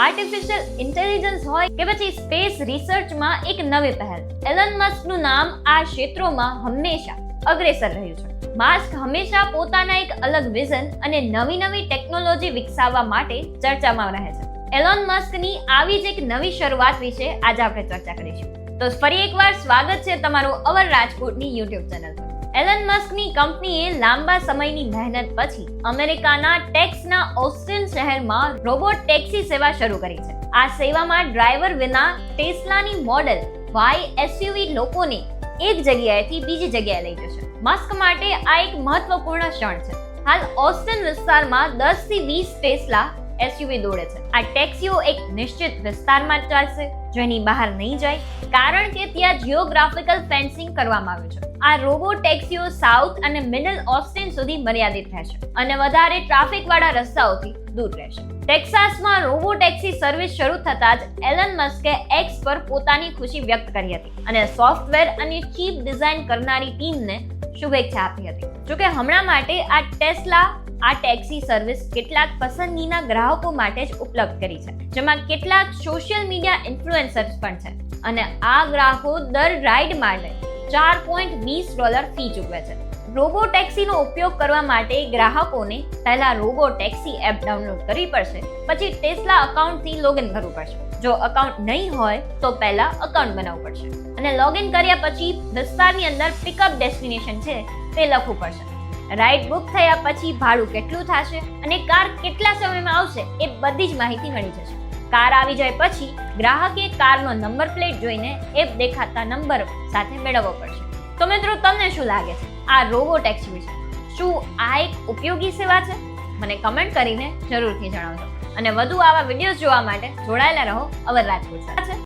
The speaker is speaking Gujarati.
આર્ટિફિશિયલ ઇન્ટેલિજન્સ હોય કે પછી સ્પેસ રિસર્ચમાં એક નવી પહેલ. એલન મસ્કનું નામ આ ક્ષેત્રોમાં હંમેશા અગ્રેસર રહ્યું છે. માસ્ક હંમેશા પોતાના એક અલગ વિઝન અને નવી નવી ટેકનોલોજી વિકસાવવા માટે ચર્ચામાં રહે છે. એલોન મસ્કની આવી જ એક નવી શરૂઆત વિશે આજે આપણે ચર્ચા કરીશું. તો ફરી એકવાર સ્વાગત છે તમારું અવર રાજકોટની યુટ્યુબ ચેનલ એલન મસ્કની કંપનીએ લાંબા સમયની મહેનત પછી અમેરિકાના ટેક્સના ઓસ્ટિન શહેરમાં રોબોટ ટેક્સી સેવા શરૂ કરી છે. આ સેવામાં ડ્રાઈવર વિના ટેસ્લાની મોડેલ વાય એસયુવી લોકોને એક જગ્યાએથી બીજી જગ્યાએ લઈ જશે. મસ્ક માટે આ એક મહત્વપૂર્ણ ક્ષણ છે. હાલ ઓસ્ટિન વિસ્તારમાં 10 થી 20 ટેસ્લા એસયુવી દોડે છે. આ ટેક્સીઓ એક નિશ્ચિત વિસ્તારમાં ચાલશે, જેની બહાર નહીં જાય, કારણ કે ત્યાં જિયોગ્રાફિકલ ફેન્સિંગ કરવામાં આવ્યું છે. આ રોબો ટેક્સીઓ સાઉથ અને મિડલ ઓસ્ટિન સુધી મર્યાદિત રહેશે અને વધારે ટ્રાફિક વાળા રસ્તાઓથી દૂર રહેશે. ટેક્સાસમાં રોબો ટેક્સી સર્વિસ શરૂ થતાં જ એલન મસ્કે એક્સ પર પોતાની ખુશી વ્યક્ત કરી હતી અને સોફ્ટવેર અને ચીપ ડિઝાઇન કરનારી ટીમને શુભેચ્છા આપી હતી. જોકે હમણાં માટે આ ટેસ્લા આ ટેક્સી સર્વિસ કેટલાક પસંદગીના ગ્રાહકો માટે જ ઉપલબ્ધ કરી છે, જેમાં કેટલાક સોશિયલ મીડિયા ઇન્ફ્લુએન્સર્સ પણ છે. અને આ ગ્રાહકો દર રાઇડ માટે ચાર પોઈન્ટ વીસ ડોલર ફી ચૂકવે છે. રોબો ટેક્સીનો ઉપયોગ કરવા માટે ગ્રાહકોને પહેલા રોબો ટેક્સી એપ ડાઉનલોડ કરવી પડશે, પછી ટેસ્લા અકાઉન્ટથી લોગિન કરવું પડશે. જો અકાઉન્ટ નહીં હોય, તો પહેલા અકાઉન્ટ બનાવવું પડશે. અને લોગિન કર્યા પછી વિસ્તારની અંદર પિકઅપ ડેસ્ટિનેશન છે, તે લખવું પડશે. રાઇડ બુક થયા પછી ભાડું કેટલું થશે અને કાર કેટલા સમયમાં આવશે, એ બધી જ માહિતી મળી જશે. કાર આવી જાય પછી ગ્રાહકે કારનો નંબર પ્લેટ જોઈને એપ દેખાતા નંબર સાથે મેળવવો પડશે. તો મિત્રો, તમને શું લાગે? છે આ રોબો ટેક્સી વિશે શું આ એક ઉપયોગી સેવા છે? મને કમેન્ટ કરીને જરૂરથી જણાવજો. અને વધુ આવા વિડીયોઝ જોવા માટે જોડાયેલા રહો. અવર રાજકોટ સાથે.